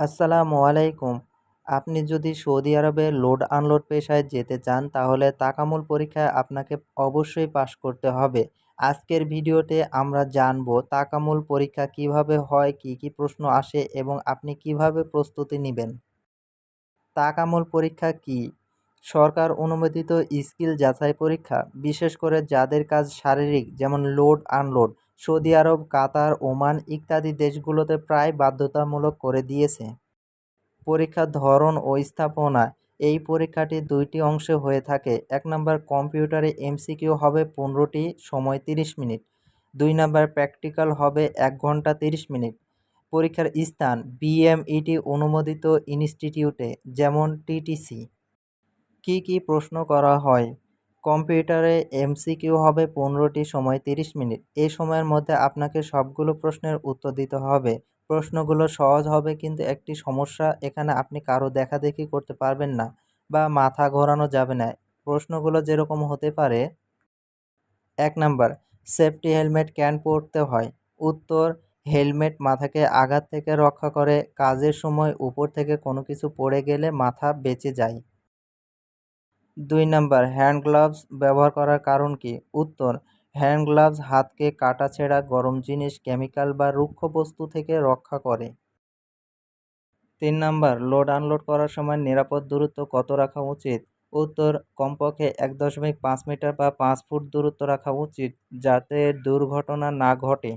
আসসালামু আলাইকুম। আপনি যদি সৌদি আরবে লোড আনলোড পেশায় যেতে চান, তাহলে তাকামুল পরীক্ষায় আপনাকে অবশ্যই পাশ করতে হবে। আজকের ভিডিওতে আমরা জানব তাকামুল পরীক্ষা কীভাবে হয়, কি কি প্রশ্ন আসে এবং আপনি কীভাবে প্রস্তুতি নেবেন। তাকামুল পরীক্ষা কি? সরকার অনুমোদিত স্কিল যাচাই পরীক্ষা, বিশেষ করে যাদের কাজ শারীরিক, যেমন load unload Saudi Arab, Qatar, Oman ইত্যাদি দেশগুলোতে প্রায় বাধ্যতামূলক করে দিয়েছে। পরীক্ষার ধরন ও স্থাপনা, এই পরীক্ষাটি দুইটি অংশে হয়ে থাকে। এক নম্বর কম্পিউটারে এমসিকিউ হবে পনেরোটি, সময় তিরিশ মিনিট। দুই নম্বর প্র্যাকটিক্যাল হবে এক ঘণ্টা তিরিশ মিনিট। পরীক্ষার স্থান, বিএমইটি অনুমোদিত ইনস্টিটিউটে, যেমন টিটিসি। কি কি প্রশ্ন করা হয়? কম্পিউটারে এমসিকিউ হবে পনেরোটি সময় তিরিশ মিনিট। এই সময়ের মধ্যে আপনাকে সবগুলো প্রশ্নের উত্তর দিতে হবে। প্রশ্নগুলো সহজ হবে কিন্তু একটি সমস্যা, এখানে আপনি কারও দেখাদেখি করতে পারবেন না বা মাথা ঘোরানো যাবে না। প্রশ্নগুলো যেরকম হতে পারে, এক নাম্বার, সেফটি হেলমেট ক্যান পরতে হয়? উত্তর, হেলমেট মাথাকে আঘাত থেকে রক্ষা করে, কাজের সময় উপর থেকে কোনো কিছু পড়ে গেলে মাথা বেঁচে যায়। দুই নাম্বার, হ্যান্ড গ্লাভস ব্যবহার করার কারণ কি? উত্তর, হ্যান্ড গ্লাভস হাতকে কাটাছেঁড়া গরম জিনিস, কেমিক্যাল বা রুক্ষ বস্তু থেকে রক্ষা করে। তিন নাম্বার, লোড আনলোড করার সময় নিরাপদ দূরত্ব কত রাখা উচিত? উত্তর, কমপক্ষে এক দশমিক পাঁচ মিটার বা পাঁচ ফুট দূরত্ব রাখা উচিত, যাতে দুর্ঘটনা না ঘটে।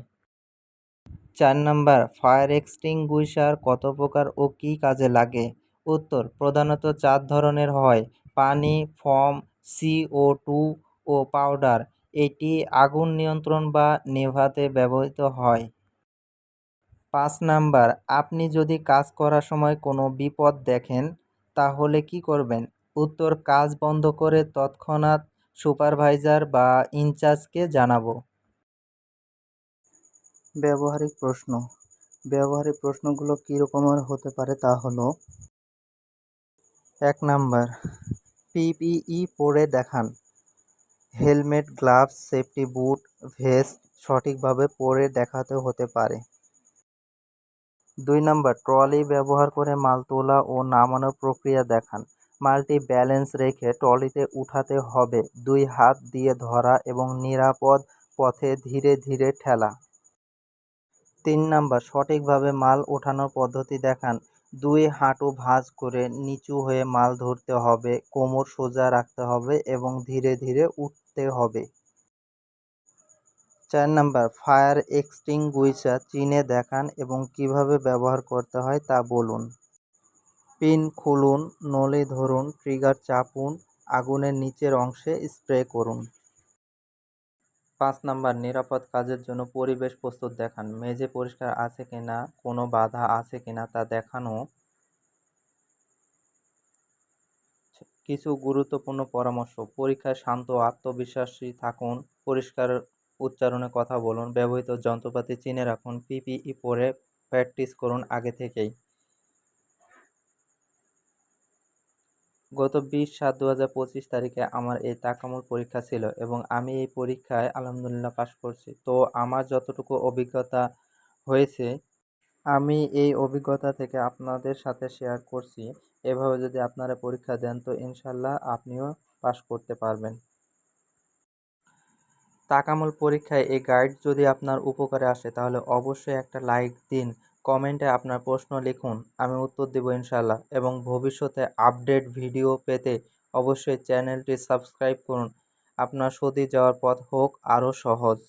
চার নাম্বার, ফায়ার এক্সটিংগুইশার কত প্রকার ও কী কাজে লাগে? উত্তর, প্রধানত চার ধরনের হয়। পানি, ফর্ম সিও টু ও পাউডার। এটি আগুন নিয়ন্ত্রণ বা নেভাতে ব্যবহৃত হয়। পাঁচ নাম্বার, আপনি যদি কাজ করার সময় কোনো বিপদ দেখেন, তাহলে কি করবেন? উত্তর, কাজ বন্ধ করে তৎক্ষণাৎ সুপারভাইজার বা ইনচার্জকে জানাব। ব্যবহারিক প্রশ্ন। ব্যবহারিক প্রশ্নগুলো কী রকমের হতে পারে তা হলো, এক নাম্বার পিপিই পরে দেখান। Helmet, gloves, safety boot, vest সঠিকভাবে পরে দেখাতে হতে পারে। দুই নম্বর, ট্রলি ব্যবহার করে মাল তোলা ও নামানোর প্রক্রিয়া দেখান। মালটি ব্যালেন্স রেখে ট্রলিতে উঠাতে হবে। দুই হাত দিয়ে ধরা এবং নিরাপদ পথে ধীরে ধীরে ঠেলা। তিন নম্বর, সঠিকভাবে মাল ওঠানোর পদ্ধতি দেখান। দুই হাঁটু ভাঁজ করে নিচু হয়ে মাল ধরতে হবে, কোমর সোজা রাখতে হবে এবং ধীরে ধীরে উঠতে হবে। চার নাম্বার, ফায়ার এক্সটিংগুইশার চিনে দেখান এবং কীভাবে ব্যবহার করতে হয় তা বলুন। পিন খুলুন, নলি ধরুন, ট্রিগার চাপুন, আগুনের নিচের অংশে স্প্রে করুন। পাঁচ নাম্বার, নিরাপদ কাজের জন্য পরিবেশ প্রস্তুত দেখান। মেঝে পরিষ্কার আছে কিনা, কোনো বাধা আছে কিনা তা দেখানো কিছু গুরুত্বপূর্ণ পরামর্শ। পরীক্ষায় শান্ত আত্মবিশ্বাসী থাকুন, পরিষ্কার উচ্চারণে কথা বলুন, ব্যবহৃত যন্ত্রপাতি চিনে রাখুন, পিপিই পরে প্র্যাকটিস করুন আগে থেকেই। গত বিশ সাত দু হাজার পঁচিশ তারিখে আমার এই তাকামুল পরীক্ষা ছিল এবং আমি এই পরীক্ষায় আলহামদুলিল্লাহ পাশ করছি। তো আমার যতটুকু অভিজ্ঞতা হয়েছে, আমি এই অভিজ্ঞতা থেকে আপনাদের সাথে শেয়ার করছি। এভাবে যদি আপনারা পরীক্ষা দেন তো ইনশাল্লাহ আপনিও পাশ করতে পারবেন। তাকামুল পরীক্ষায় এই গাইড যদি আপনার উপকারে আসে তাহলে অবশ্যই একটা লাইক দিন। কমেন্টে আপনার প্রশ্ন লিখুন, আমি উত্তর দেব ইনশাল্লাহ এবং ভবিষ্যতে আপডেট ভিডিও পেতে অবশ্যই চ্যানেলটি সাবস্ক্রাইব করুন। আপনার সৌদি যাওয়ার পথ হোক আরও সহজ।